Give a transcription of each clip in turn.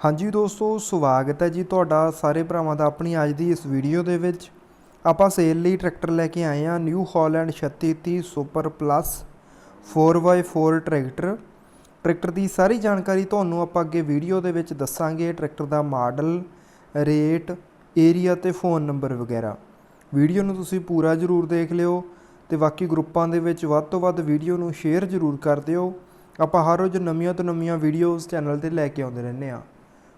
ਹਾਂਜੀ ਦੋਸਤੋ, ਸਵਾਗਤ ਹੈ ਜੀ ਤੁਹਾਡਾ ਸਾਰੇ ਭਰਾਵਾਂ ਦਾ ਆਪਣੀ ਅੱਜ ਦੀ ਇਸ ਵੀਡੀਓ ਦੇ ਵਿੱਚ। ਆਪਾਂ ਸੇਲ ਲਈ ਟਰੈਕਟਰ ਲੈ ਕੇ ਆਏ ਹਾਂ New Holland 3630 super plus 4x4 tractor. Tractor ਦੀ ਸਾਰੀ ਜਾਣਕਾਰੀ ਤੁਹਾਨੂੰ ਆਪਾਂ ਅੱਗੇ ਵੀਡੀਓ ਦੇ ਵਿੱਚ ਦੱਸਾਂਗੇ, ਟਰੈਕਟਰ ਦਾ ਮਾਡਲ, ਰੇਟ, ਏਰੀਆ ਤੇ ਫੋਨ ਨੰਬਰ ਵਗੈਰਾ। ਵੀਡੀਓ ਨੂੰ ਤੁਸੀਂ ਪੂਰਾ ਜ਼ਰੂਰ ਦੇਖ ਲਿਓ ਤੇ ਬਾਕੀ ਗਰੁੱਪਾਂ ਦੇ ਵਿੱਚ ਵੱਧ ਤੋਂ ਵੱਧ ਵੀਡੀਓ ਨੂੰ ਸ਼ੇਅਰ ਜ਼ਰੂਰ ਕਰ ਦਿਓ। ਆਪਾਂ ਹਰ ਰੋਜ਼ ਨਵੀਆਂ ਤੋਂ ਨਵੀਆਂ ਵੀਡੀਓਜ਼ ਚੈਨਲ ਤੇ ਲੈ ਕੇ ਆਉਂਦੇ ਰਹਿੰਦੇ ਆ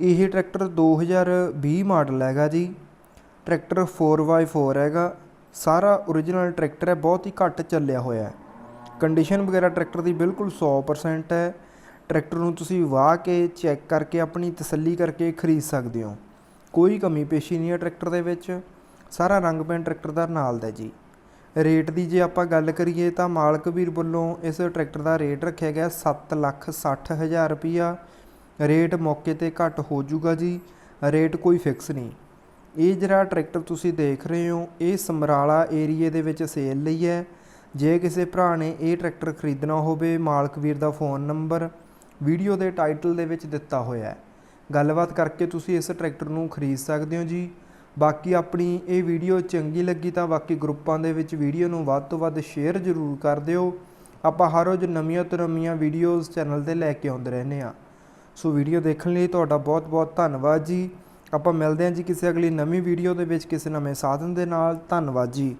ਇਹ ਟਰੈਕਟਰ 2020 ਮਾਡਲ ਹੈਗਾ ਜੀ। ਟਰੈਕਟਰ 4x4 ਹੈਗਾ। ਸਾਰਾ ਓਰੀਜਨਲ ਟਰੈਕਟਰ ਹੈ, ਬਹੁਤ ਹੀ ਘੱਟ ਚੱਲਿਆ ਹੋਇਆ ਹੈ। ਕੰਡੀਸ਼ਨ ਵਗੈਰਾ ਟਰੈਕਟਰ ਦੀ ਬਿਲਕੁਲ 100% ਹੈ। ਟਰੈਕਟਰ ਨੂੰ ਤੁਸੀਂ ਵਾਹ ਕੇ ਚੈੱਕ ਕਰਕੇ ਆਪਣੀ ਤਸੱਲੀ ਕਰਕੇ ਖਰੀਦ ਸਕਦੇ ਹੋ। ਕੋਈ ਕਮੀ ਪੇਸ਼ੀ ਨਹੀਂ ਹੈ ਟਰੈਕਟਰ ਦੇ ਵਿੱਚ। ਸਾਰਾ ਰੰਗ ਪੈਂਟ ਟਰੈਕਟਰ ਦਾ ਨਾਲ ਦਾ ਜੀ। ਰੇਟ ਦੀ ਜੇ ਆਪਾਂ ਗੱਲ ਕਰੀਏ ਤਾਂ ਮਾਲਕ ਵੀਰ ਵੱਲੋਂ ਇਸ ਟਰੈਕਟਰ ਦਾ ਰੇਟ ਰੱਖਿਆ ਗਿਆ ਸੱਤ ਲੱਖ ਸੱਠ ਹਜ਼ਾਰ ਰੁਪਈਆ। ਰੇਟ ਮੌਕੇ ਤੇ ਘੱਟ ਹੋ ਜਾਊਗਾ ਜੀ, ਰੇਟ ਕੋਈ ਫਿਕਸ ਨਹੀਂ। ਇਹ ਜਿਹੜਾ ਟਰੈਕਟਰ ਤੁਸੀਂ ਦੇਖ ਰਹੇ ਹੋ, ਇਹ ਸਮਰਾਲਾ ਏਰੀਏ ਦੇ ਵਿੱਚ ਸੇਲ ਲਈ ਹੈ। ਜੇ ਕਿਸੇ ਭਰਾ ਨੇ ਇਹ ਟਰੈਕਟਰ ਖਰੀਦਣਾ ਹੋਵੇ, ਮਾਲਕ ਵੀਰ ਦਾ ਫੋਨ ਨੰਬਰ ਵੀਡੀਓ ਦੇ ਟਾਈਟਲ ਦੇ ਵਿੱਚ ਦਿੱਤਾ ਹੋਇਆ ਹੈ। ਗੱਲਬਾਤ ਕਰਕੇ ਤੁਸੀਂ ਇਸ ਟਰੈਕਟਰ ਨੂੰ ਖਰੀਦ ਸਕਦੇ ਹੋ ਜੀ। ਬਾਕੀ ਆਪਣੀ ਇਹ ਵੀਡੀਓ ਚੰਗੀ ਲੱਗੀ ਤਾਂ ਬਾਕੀ ਗਰੁੱਪਾਂ ਦੇ ਵਿੱਚ ਵੀਡੀਓ ਨੂੰ ਵੱਧ ਤੋਂ ਵੱਧ ਸ਼ੇਅਰ ਜ਼ਰੂਰ ਕਰ ਦਿਓ। ਆਪਾਂ ਹਰ ਰੋਜ਼ ਨਵੀਆਂ ਤੋਂ ਨਵੀਆਂ ਵੀਡੀਓਜ਼ ਚੈਨਲ ਤੇ ਲੈ ਕੇ ਆਉਂਦੇ ਰਹਿੰਦੇ ਆ ਸੋ ਵੀਡੀਓ ਦੇਖਣ ਲਈ ਤੁਹਾਡਾ ਬਹੁਤ ਬਹੁਤ ਧੰਨਵਾਦ ਜੀ। ਆਪਾਂ ਮਿਲਦੇ ਹਾਂ ਜੀ ਕਿਸੇ ਅਗਲੀ ਨਵੀਂ ਵੀਡੀਓ ਦੇ ਵਿੱਚ ਕਿਸੇ ਨਵੇਂ ਸਾਧਨ ਦੇ ਨਾਲ। ਧੰਨਵਾਦ ਜੀ।